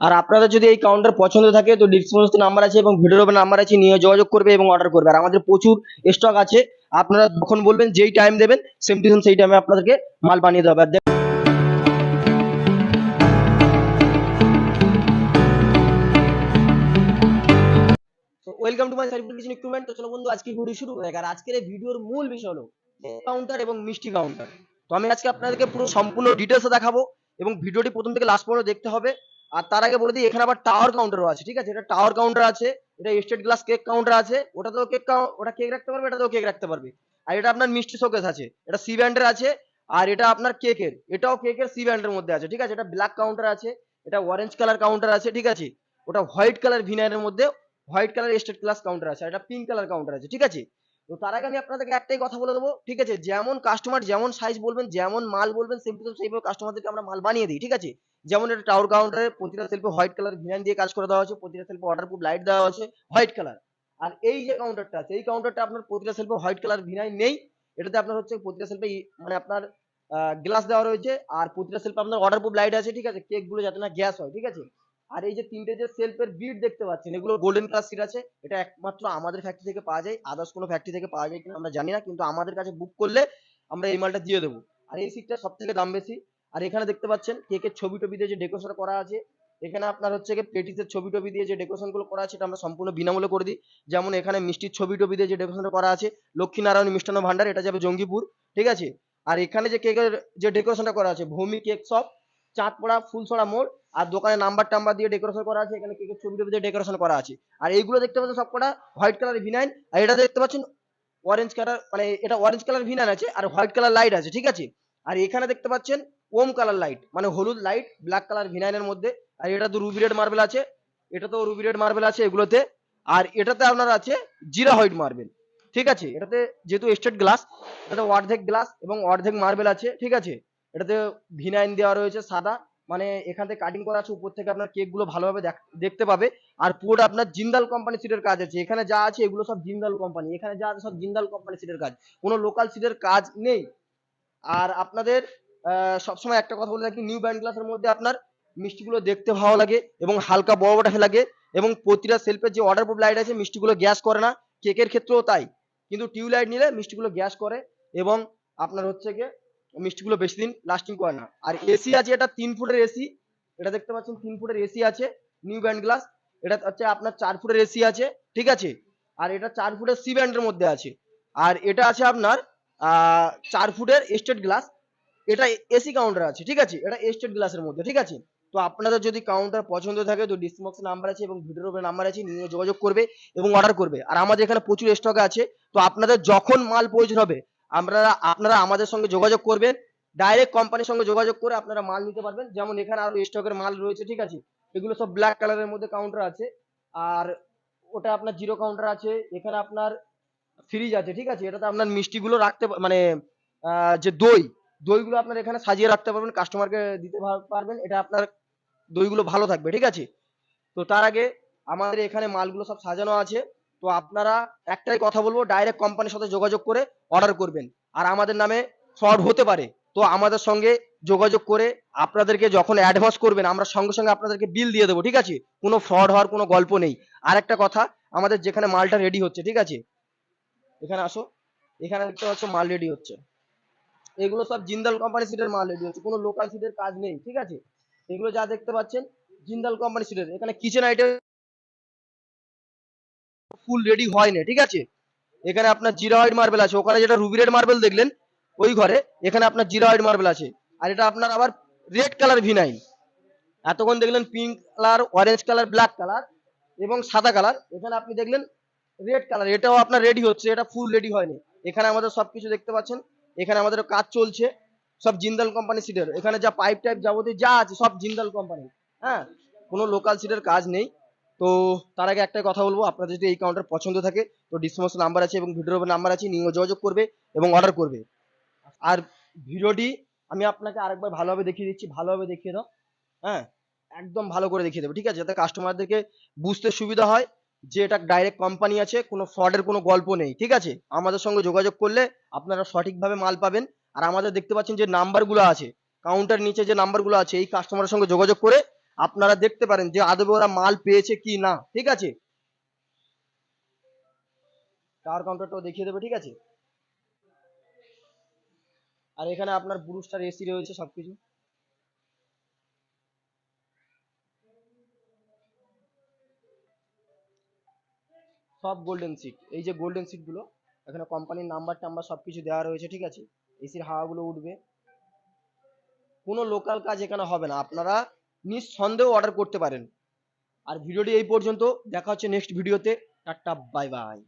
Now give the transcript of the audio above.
আর আপনাদের যদি এই কাউন্টার পছন্দ থাকে তো ডিসক্রিপশন নাম্বার আছে এবং ভিডিওর উপর নাম্বার আছে, নিয়ে যোগাযোগ করবে এবং অর্ডার করবে। আর আমাদের প্রচুর স্টক আছে। আপনারা যখন বলবেন যেই টাইম দেবেন সেম টু সেম সেই টাইমে আপনাদেরকে মাল বানিয়ে হবে। আর দেখ- welcome to my service equipment তো চলো বন্ধু, আজকে ভিডিও শুরু করে আর আজকের ভিডিওর মূল বিষয় হলো কাউন্টার এবং মিষ্টি কাউন্টার তো আমি আজকে আপনাদেরকে পুরো সম্পূর্ণ ডিটেলসে দেখাবো এবং ভিডিওটি প্রথম থেকে লাস্ট পর্যন্ত দেখতে হবে। আর তার আগে বলে দিই, এখানে আবার টাওয়ার কাউন্টারও আছে, ঠিক আছে? এটা টাওয়ার কাউন্টার আছে, এটা স্টেট গ্লাস কেক কাউন্টার আছে, ওটাতেও কেক ওটা কেক রাখতে পারবে, এটাতেও কেক রাখতে পারবে। আর এটা আপনার মিষ্টি শোকেস আছে, এটা সি ব্যান্ডের আছে, আর এটা আপনার কেকের এটাও কেকের সি ব্যান্ডের মধ্যে আছে, ঠিক আছে? এটা ব্ল্যাক কাউন্টার আছে, এটা অরেঞ্জ কালার কাউন্টার আছে, ঠিক আছে? ওটা হোয়াইট কালার ভিনারের মধ্যে white colour state class counter আছে এটা পিঙ্ক কালার কাউন্টার আছে, ঠিক আছে? তো তার আগে আমি আপনাদেরকে একটাই কথা বলে দেবো, ঠিক আছে? যেমন কাস্টমার যেমন সাইজ বলবেন, যেমন মাল বলবেন সেম টু সেইভাবে কাস্টমারদেরকে আমরা মাল বানিয়ে দিই, ঠিক আছে? যেমন এটা টাওয়ার কাউন্টারে প্রতিটা সেলফে হোয়াইট কালার ভিনাইন দিয়ে কাজ করে দেওয়া আছে প্রতিটা সেলফে ওয়াটার প্রুফ লাইট দেওয়া আছে হোয়াইট কালার আর এই যে কাউন্টারটা আছে, এই কাউন্টারটা আপনার প্রতিটা সেলফে হোয়াইট কালার ভিনাইন নেই। এটাতে আপনার হচ্ছে প্রতিটা সেলফে মানে আপনার গ্লাস দেওয়া রয়েছে, আর প্রতিটা সেলফে আপনার ওয়াটার প্রুফ লাইট আছে, ঠিক আছে? কেকগুলো যাতে না গ্যাস হয়, ঠিক আছে? আর এই যে তিনটে যে সেলফের বিট দেখতে পাচ্ছেন, এগুলো গোল্ডেন কালার সিট আছে। এটা একমাত্র আমাদের ফ্যাক্টরি থেকে পাওয়া যায়। আদার্স কোনো ফ্যাক্টরি থেকে পাওয়া যায় কিনা আমরা জানি না, কিন্তু আমাদের কাছে বুক করলে আমরা এই মালটা দিয়ে দেবো। আর এই সিটটা সব থেকে দাম বেশি? আর এখানে দেখতে পাচ্ছেন কেকের ছবি টবি দিয়ে যে ডেকোরেশন করা আছে। এখানে আপনার হচ্ছে কি পেটিসের ছবি টবি দিয়ে যে ডেকোরেশনগুলো করা আছে এটা আমরা সম্পূর্ণ বিনামূল্যে করে দিই। যেমন এখানে মিষ্টির ছবি টবি দিয়ে যে ডেকোরেশন করা আছে, লক্ষ্মীনারায়ণ মিষ্টান্ন ভান্ডার এটা যাবে জঙ্গিপুর, ঠিক আছে? আর এখানে যে কেকের যে ডেকোরেশনটা করা আছে, ভূমি কেক শপ, চাঁদপড়া, ফুলছড়া মোড়, আর দোকানে নাম্বার টাম্বার দিয়ে ডেকোরেশন করা আছে, এখানে কেকের ছবি টবি দিয়ে ডেকোরেশন করা আছে। আর এইগুলো দেখতে পাচ্ছেন সবকটা হোয়াইট কালার ভিনাইন আর এটা দেখতে পাচ্ছেন অরেঞ্জ কালার মানে এটা অরেঞ্জ কালার ভিনাইন আছে, আর হোয়াইট কালার লাইট আছে, ঠিক আছে? আর এখানে দেখতে পাচ্ছেন ওম কালার লাইট মানে হলুদ লাইট ব্ল্যাক কালার ভিনাইনের মধ্যে। আর এটা তো রুবি রেড মার্বেল আছে। এটা তো রুবি রেড মার্বেল আছে এগুলোতে। আর এটাতে আপনার আছে জিরা হোয়াইট মার্বেল ঠিক আছে? এটাতে যেহেতু স্টেট গ্লাস এটাতে অর্ধেক গ্লাস এবং অর্ধেক মার্বেল আছে। ঠিক আছে? এটাতে ভিনাইন দেওয়া রয়েছে সাদা। মানে এখান থেকে কাটিং করা আছে, উপর থেকে আপনার কেকগুলো ভালোভাবে দেখ- দেখতে পাবে। আর পুরোটা আপনার জিন্দাল কোম্পানি সিটের কাজ আছে। এখানে যা আছে এগুলো সব জিন্দাল কোম্পানি এখানে যা আছে সব জিন্দাল কোম্পানি সিটের কাজ। কোনো লোকাল সিটের কাজ নেই। আর আপনাদের সবসময় একটা কথা বলে রাখি নিউ ব্যান্ড গ্লাসের মধ্যে আপনার মিষ্টিগুলো দেখতে ভালো লাগে এবং হালকা বড় বড় লাগে এবং প্রতিটা সেলফের যে অর্ডার প্রুফ লাইট আছে, মিষ্টিগুলো গ্যাস করে না। কেকের ক্ষেত্রেও তাই। কিন্তু টিউব লাইট নিলে মিষ্টিগুলো গ্যাস করে এবং আপনার হচ্ছে গিয়ে মিষ্টিগুলো বেশি দিন লাস্টিং করে না। আর এসি আছে, এটা তিন ফুটের এসি এটা দেখতে পাচ্ছেন, তিন ফুটের এসি আছে নিউ ব্যান্ড গ্লাস এটা হচ্ছে আপনার চার ফুটের এসি আছে, ঠিক আছে? আর এটা চার ফুটের সি ব্যান্ডের মধ্যে আছে। আর এটা আছে আপনার চার ফুটের স্টেট গ্লাস এটা এসি কাউন্টার আছে, ঠিক আছে? এটা স্টেট গ্লাসের মধ্যে, ঠিক আছে? তো আপনাদের যদি কাউন্টার পছন্দ থাকে, তো ডিসক্রিপশন নাম্বার আছে এবং ভিডিওর উপরে নাম্বার আছে, নিয়ে যোগাযোগ করবে এবং অর্ডার করবে। আর আমাদের এখানে প্রচুর স্টক আছে, তো আপনাদের যখন মাল প্রয়োজন হবে আমরা আপনারা আমাদের সঙ্গে যোগাযোগ করবেন। ডাইরেক্ট কোম্পানির সঙ্গে যোগাযোগ করে আপনারা মাল নিতে পারবেন। যেমন এখানে আরও স্টকের মাল রয়েছে, ঠিক আছে? এগুলো সব ব্ল্যাক কালারের মধ্যে কাউন্টার আছে। আর ওটা আপনার জিরো কাউন্টার আছে। এখানে আপনার ফ্রিজ আছে, ঠিক আছে? এটাতে আপনার মিষ্টিগুলো রাখতে মানে যে দই দইগুলো আপনার এখানে সাজিয়ে রাখতে পারবেন কাস্টমারকে দিতে পারবেন, এটা আপনার দইগুলো ভালো থাকবে, ঠিক আছে? তো তার আগে আমাদের এখানে মালগুলো সব সাজানো আছে, তো আপনারা একটাই কথা বলব ডাইরেক্ট কোম্পানির সাথে যোগাযোগ করে অর্ডার করবেন। আর আমাদের নামে ফ্রড হতে পারে, তো আমাদের সঙ্গে যোগাযোগ করে আপনাদেরকে যখন অ্যাডভান্স করবেন, আমরা সঙ্গে সঙ্গে আপনাদেরকে বিল দিয়ে দেবো, ঠিক আছে? কোনো ফ্রড হওয়ার কোনো গল্প নেই। আর একটা কথা, আমাদের যেখানে মালটা রেডি হচ্ছে, ঠিক আছে? এখানে আসো, এখানে দেখতে পাচ্ছ মাল রেডি হচ্ছে। এগুলো সব জিন্দাল কোম্পানি সিটের মাল রেডি হচ্ছে, কোনো লোকাল সিটের কাজ নেই, ঠিক আছে? এগুলো যা দেখতে পাচ্ছেন, জিন্দাল কোম্পানি সিটের। এখানে কিচেন আইটেম ফুল রেডি হয় না, ঠিক আছে? এখানে আপনার জিরা হোয়াইট মার্বেল আছে, ওখানে যেটা রুবি রেড মার্বেল দেখলেন, ওই ঘরে, এখানে আপনার জিরা হোয়াইট মার্বেল আছে। আর এটা আপনার আবার রেড কালার ভিনাইন এতক্ষণ দেখলেন pink colour orange colour black colour এবং সাদা কালার এখানে আপনি দেখলেন রেড কালার এটাও আপনার রেডি হচ্ছে, এটা ফুল রেডি হয়নি এখানে আমাদের সবকিছু দেখতে পাচ্ছেন এখানে আমাদের কাজ চলছে। সব জিন্দাল কোম্পানি সিটের। এখানে যা পাইপ টাইপ যাবতীয় যা আছে, সব জিন্দাল কোম্পানি হ্যাঁ? কোনো লোকাল সিটের কাজ নেই। তো তার আগে একটাই কথা বলব, আপনাদের যদি এই কাউন্টার পছন্দ থাকে, তো ডিসক্রিপশন নাম্বার আছে এবং ভিডিওর নাম্বার আছে নিয়ে যোগাযোগ করবে এবং অর্ডার করবে। আর ভিডিওটি আমি আপনাকে আরেকবার ভালোভাবে দেখিয়ে দিচ্ছি, ভালোভাবে দেখিয়ে দাও। হ্যাঁ? একদম ভালো করে দেখিয়ে দেবো, ঠিক আছে? যাতে কাস্টমারদেরকে বুঝতে সুবিধা হয়। যে এটা ডাইরেক্ট কোম্পানি আছে, কোনো ফ্রডের কোনো গল্প নেই, ঠিক আছে? আমাদের সঙ্গে যোগাযোগ করলে আপনারা সঠিকভাবে মাল পাবেন। আর আমাদের দেখতে পাচ্ছেন যে নাম্বারগুলো আছে কাউন্টার নিচে যে নাম্বারগুলো আছে, এই কাস্টমারের সঙ্গে যোগাযোগ করে আপনারা দেখতে পারেন যে আদবে ওরা মাল পেয়েছে কি না, ঠিক আছে? টাওয়ার কাউন্টারটাও দেখিয়ে দেবে, ঠিক আছে? আর এখানে আপনার ব্রুস্টার এসি রয়েছে সবকিছু। সব গোল্ডেন সিট এই যে গোল্ডেন সিটগুলো, এখানে কোম্পানির নাম্বার টাম্বার সব কিছু দেওয়া রয়েছে, ঠিক আছে? এসির হাওয়াগুলো উঠবে। কোনো লোকাল কাজ এখানে হবে না। আপনারা নিঃসন্দেহ অর্ডার করতে পারেন। আর ভিডিওটি এই পর্যন্ত। দেখা হচ্ছে নেক্সট ভিডিওতে টাটা বাই বাই